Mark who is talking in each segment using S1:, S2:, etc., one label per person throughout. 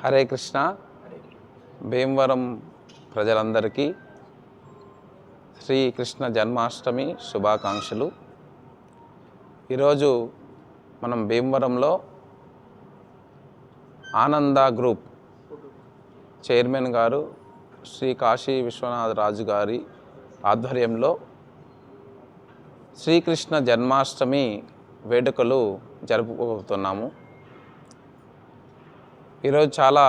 S1: హరే కృష్ణ. భీమవరం ప్రజలందరికీ శ్రీకృష్ణ జన్మాష్టమి శుభాకాంక్షలు. ఈరోజు మనం భీమవరంలో ఆనంద గ్రూప్ చైర్మన్ గారు శ్రీ కాశీ విశ్వనాథ రాజు గారి ఆధ్వర్యంలో శ్రీకృష్ణ జన్మాష్టమి వేడుకలు జరుపుకోబోతున్నాము ఈరోజు చాలా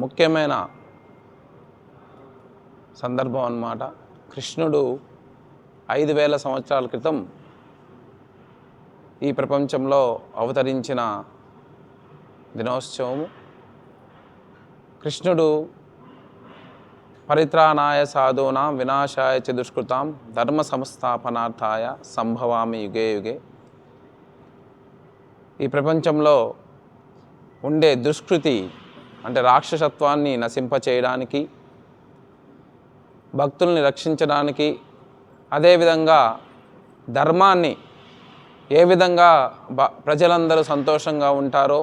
S1: ముఖ్యమైన సందర్భం అన్నమాట. కృష్ణుడు ఐదు వేల సంవత్సరాల క్రితం ఈ ప్రపంచంలో అవతరించిన దినోత్సవము. కృష్ణుడు పరిత్రాణాయ సాధూనాం వినాశాయ చ దుష్కృతాం ధర్మ సంస్థాపనార్థాయ సంభవామి యుగే యుగే ఈ ప్రపంచంలో ఉండే దుష్కృతి అంటే రాక్షసత్వాన్ని నశింపచేయడానికి భక్తుల్ని రక్షించడానికి అదేవిధంగా ధర్మాన్ని ఏ విధంగా బ ప్రజలందరూ సంతోషంగా ఉంటారో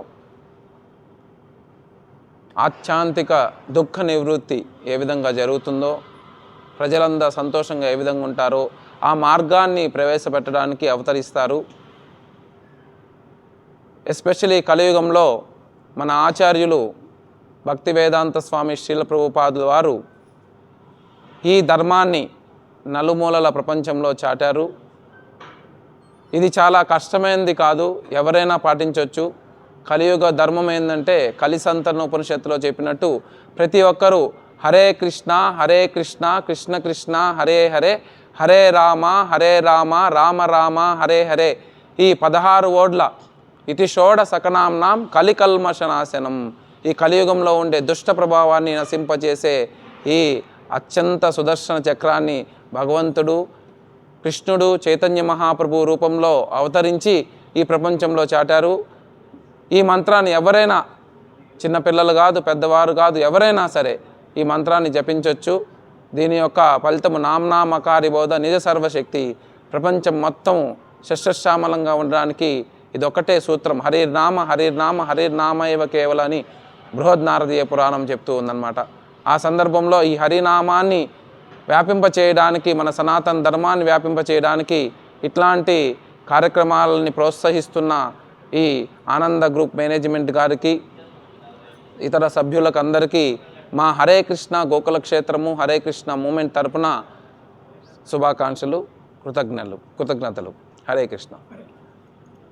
S1: ఆత్యాంతిక దుఃఖ నివృత్తి ఏ విధంగా జరుగుతుందో ప్రజలందరూ సంతోషంగా ఏ విధంగా ఉంటారో ఆ మార్గాన్ని ప్రవేశపెట్టడానికి అవతరిస్తారు. ఎస్పెషలీ కలియుగంలో మన ఆచార్యులు భక్తి వేదాంత స్వామి శ్రీల ప్రభుపాదుల వారు ఈ ధర్మాన్ని నలుమూలల ప్రపంచంలో చాటారు. ఇది చాలా కష్టమైనది కాదు ఎవరైనా పాటించవచ్చు కలియుగ ధర్మం ఏంటంటే కలిసంతరణ ఉపనిషత్తులో చెప్పినట్టు ప్రతి ఒక్కరూ హరే కృష్ణ హరే కృష్ణ కృష్ణ కృష్ణ హరే హరే హరే రామ హరే రామ రామ రామ హరే హరే ఈ పదహారు ఓడ్ల ఇతి షోడ సకనాంనాం కలికల్మషనాశనం ఈ కలియుగంలో ఉండే దుష్ట ప్రభావాన్ని నశింపచేసే ఈ అత్యంత సుదర్శన చక్రాన్ని భగవంతుడు కృష్ణుడు చైతన్య మహాప్రభు రూపంలో అవతరించి ఈ ప్రపంచంలో చాటారు. ఈ మంత్రాన్ని ఎవరైనా చిన్నపిల్లలు కాదు పెద్దవారు కాదు ఎవరైనా సరే ఈ మంత్రాన్ని జపించవచ్చు దీని యొక్క ఫలితము నామ్నామకారి బోధ నిజ సర్వశక్తి. ప్రపంచం మొత్తం శస్యశ్యామలంగా ఉండడానికి ఇది ఒకటే సూత్రం హరిర్నామ హరిర్నామ హరిర్నామ ఇవ కేవలని బృహద్నారదీయ పురాణం చెప్తూ ఉందన్నమాట. ఆ సందర్భంలో ఈ హరినామాన్ని వ్యాపింప చేయడానికి మన సనాతన ధర్మాన్ని వ్యాపింప చేయడానికి ఇట్లాంటి కార్యక్రమాలని ప్రోత్సహిస్తున్న ఈ ఆనంద గ్రూప్ మేనేజ్మెంట్ గారికి ఇతర సభ్యులకు అందరికీ మా హరే కృష్ణ గోకుల క్షేత్రము హరే కృష్ణ మూమెంట్ తరపున శుభాకాంక్షలు కృతజ్ఞలు కృతజ్ఞతలు. హరే కృష్ణ.